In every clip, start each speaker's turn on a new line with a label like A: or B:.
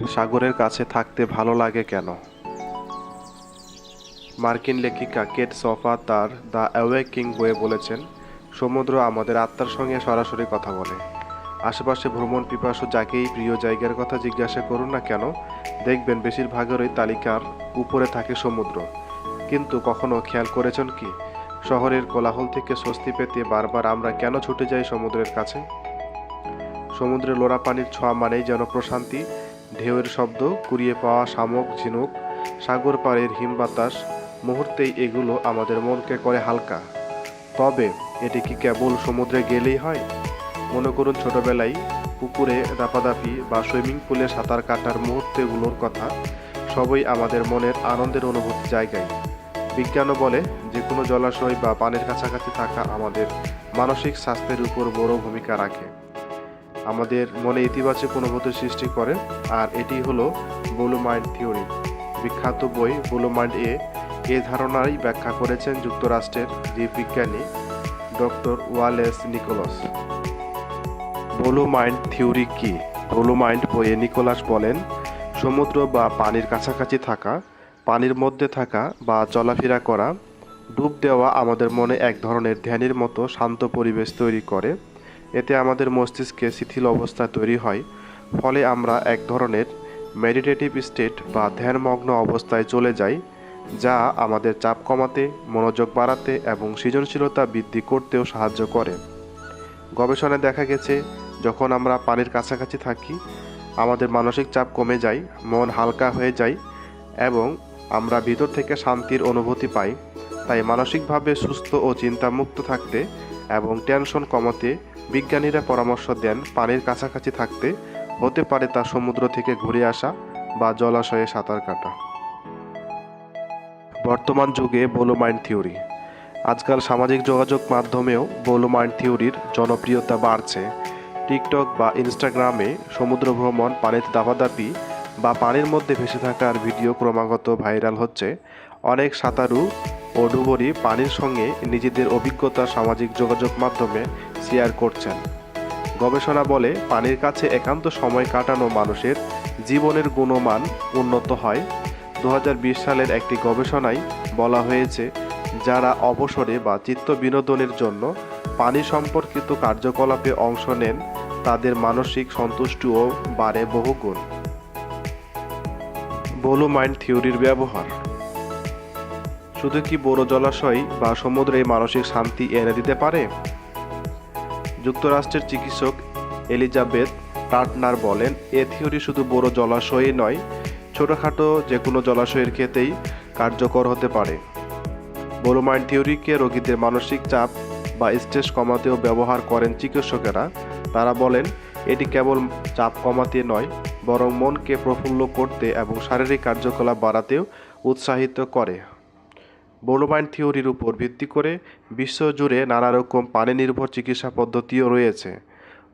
A: সাগরের কাছে থাকতে ভালো লাগে কেন? মার্কিন লেখিকা কেট সফা তার দ্য অ্যাওয়েকিং বইয়ে বলেছেন, সমুদ্র আমাদের আত্মার সঙ্গে সরাসরি কথা বলে। আশেপাশে ভ্রমণ পিপাসু যাকেই প্রিয় জায়গার কথা জিজ্ঞাসা করুন না কেন, দেখবেন বেশিরভাগেরই তালিকার উপরে থাকে সমুদ্র। কিন্তু কখনো খেয়াল করেছেন কি? শহরের কোলাহল থেকে স্বস্তি পেতে বারবার আমরা কেন ছুটে যাই সমুদ্রের কাছে? সমুদ্রে লোড়া পানির ছোঁয়া মানেই যেন প্রশান্তি ঢেউয়ের শব্দ, কুড়িয়ে পাওয়া শামুক, ঝিনুক, সাগর পাড়ের হিম বাতাস, মুহূর্তেই এগুলো আমাদের মনকে করে হালকা। তবে এটি কি কেবল সমুদ্রে গেলেই হয়? মনে করুন ছোটবেলায় পুকুরে দাপাদাপি বা সুইমিং পুলে সাঁতার কাটার মুহূর্তগুলোর কথা, সবই আমাদের মনের আনন্দের অনুভূতি জায়গায়। বিজ্ঞানও বলে যে কোনো জলাশয় বা পানির কাছাকাছি থাকা আমাদের মানসিক স্বাস্থ্যের উপর বড় ভূমিকা রাখে। আমাদের মনে ইতিবাচক অনুভূতি সৃষ্টি করে, আর এটি হলো ব্লু মাইন্ড থিওরি বিখ্যাত বই ব্লু মাইন্ড এ এ ধারণাই ব্যাখ্যা করেছেন যুক্তরাষ্ট্রের জীববিজ্ঞানী doctor Wallace Nicholas. Blue mind theory কি? ব্লু মাইন্ড বইয়ে নিকোলাস বলেন, সমুদ্র বা পানির কাছাকাছি থাকা, পানির মধ্যে থাকা বা চলাফেরা করা, ডুব দেওয়া আমাদের মনে এক ধরনের ধ্যানের মতো শান্ত পরিবেশ তৈরি করে। এতে আমাদের মস্তিষ্কে শিথিল অবস্থা তৈরি হয়, ফলে আমরা এক ধরনের মেডিটেটিভ স্টেট বা ধ্যানমগ্ন অবস্থায় চলে যাই, যা আমাদের চাপ কমাতে, মনোযোগ বাড়াতে এবং সৃজনশীলতা বৃদ্ধি করতেও সাহায্য করে। গবেষণায় দেখা গেছে, যখন আমরা পানির কাছাকাছি থাকি, আমাদের মানসিক চাপ কমে যায়, মন হালকা হয়ে যায় এবং আমরা ভিতর থেকে শান্তির অনুভূতি পাই। তাই মানসিকভাবে সুস্থ ও চিন্তামুক্ত থাকতে এবং টেনশন কমাতে বিজ্ঞানীরা পরামর্শ দেন পানির কাছাকাছি থাকতে। হতে পারে তা সমুদ্র থেকে ঘুরে আসা বা জলাশয়ে সাঁতার কাটা। বর্তমান যুগে বোলো মাইন্ড থিওরি। আজকাল সামাজিক যোগাযোগ মাধ্যমেও বোলো মাইন্ড থিওরির জনপ্রিয়তা বাড়ছে। টিকটক বা ইনস্টাগ্রামে সমুদ্র ভ্রমণ পানিতে দাপাদাপি বা পানির মধ্যে ভেসে থাকার ভিডিও ক্রমাগত ভাইরাল হচ্ছে। অনেক সাঁতারু ও ডুবুরি পানির সঙ্গে নিজেদের অভিজ্ঞতা সামাজিক যোগাযোগ মাধ্যমে শেয়ার করছেন। গবেষণা বলে পানির কাছে একান্ত সময় কাটানো মানুষের জীবনের গুণমান উন্নত হয়। দু হাজার বিশ সালের একটি গবেষণায় বলা হয়েছে, যারা অবসরে বা চিত্ত বিনোদনের জন্য পানি সম্পর্কিত কার্যকলাপে অংশ নেন, তাদের মানসিক সন্তুষ্টিও বাড়ে বহুগুণ। ব্লু মাইন্ড থিওরির ব্যবহার শুধু কি বড় জলাশয় বা সমুদ্রে মানসিক শান্তি এনে দিতে পারে? যুক্তরাষ্ট্রের চিকিৎসক এলিজাবেথ টার্টনার বলেন, এ থিওরি শুধু বড় জলাশয়ে নয়, ছোটোখাটো যে কোনো জলাশয়ের ক্ষেত্রেই কার্যকর হতে পারে। বড় মাইন্ড থিওরিকে রোগীদের মানসিক চাপ বা স্ট্রেস কমাতেও ব্যবহার করেন চিকিৎসকেরা। তারা বলেন, এটি কেবল চাপ কমাতে নয়, বরং মনকে প্রফুল্ল করতে এবং শারীরিক কার্যকলাপ বাড়াতেও উৎসাহিত করে। বোলোমাইন্ড থিওরির উপর ভিত্তি করে বিশ্বজুড়ে নানা রকম পানি নির্ভর চিকিৎসা পদ্ধতিও রয়েছে।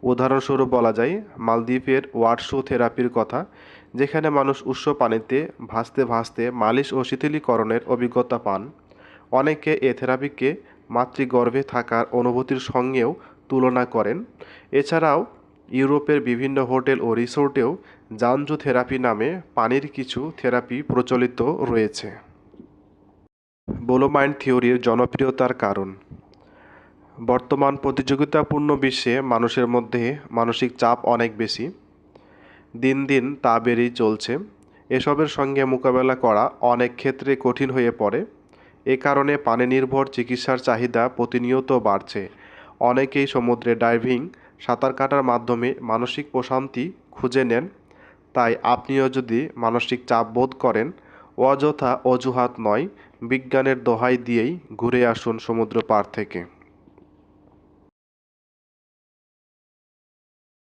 A: উদাহরণস্বরূপ বলা যায়, মালদ্বীপের ওয়াটসু থেরাপির কথা, যেখানে মানুষ উৎস পানিতে ভাসতে ভাসতে মালিশ ও শিথিলীকরণের অভিজ্ঞতা পান। অনেকে এ থেরাপিকে মাতৃগর্ভে থাকার অনুভূতির সঙ্গেও তুলনা করেন। এছাড়াও, ইউরোপের বিভিন্ন হোটেল ও রিসোর্টেও জানজু থেরাপি নামে পানির কিছু থেরাপি প্রচলিত রয়েছে। বোলোমাইন্ড থিওরির জনপ্রিয়তার কারণ। বর্তমান প্রতিযোগিতাপূর্ণ বিশ্বে মানুষের মধ্যে মানসিক চাপ অনেক বেশি। দিন দিন তা বেড়েই চলছে। এসবের সঙ্গে মোকাবেলা করা অনেক ক্ষেত্রে কঠিন হয়ে পড়ে। এ কারণে পানি নির্ভর চিকিৎসার চাহিদা প্রতিনিয়ত বাড়ছে। অনেকেই সমুদ্রে ডাইভিং, সাঁতার কাটার মাধ্যমে মানসিক প্রশান্তি খুঁজে নেন। তাই আপনিও যদি মানসিক চাপ বোধ করেন অযথা অজুহাত নয় বিজ্ঞানের দোহাই দিয়েই ঘুরে আসুন সমুদ্র পাড় থেকে।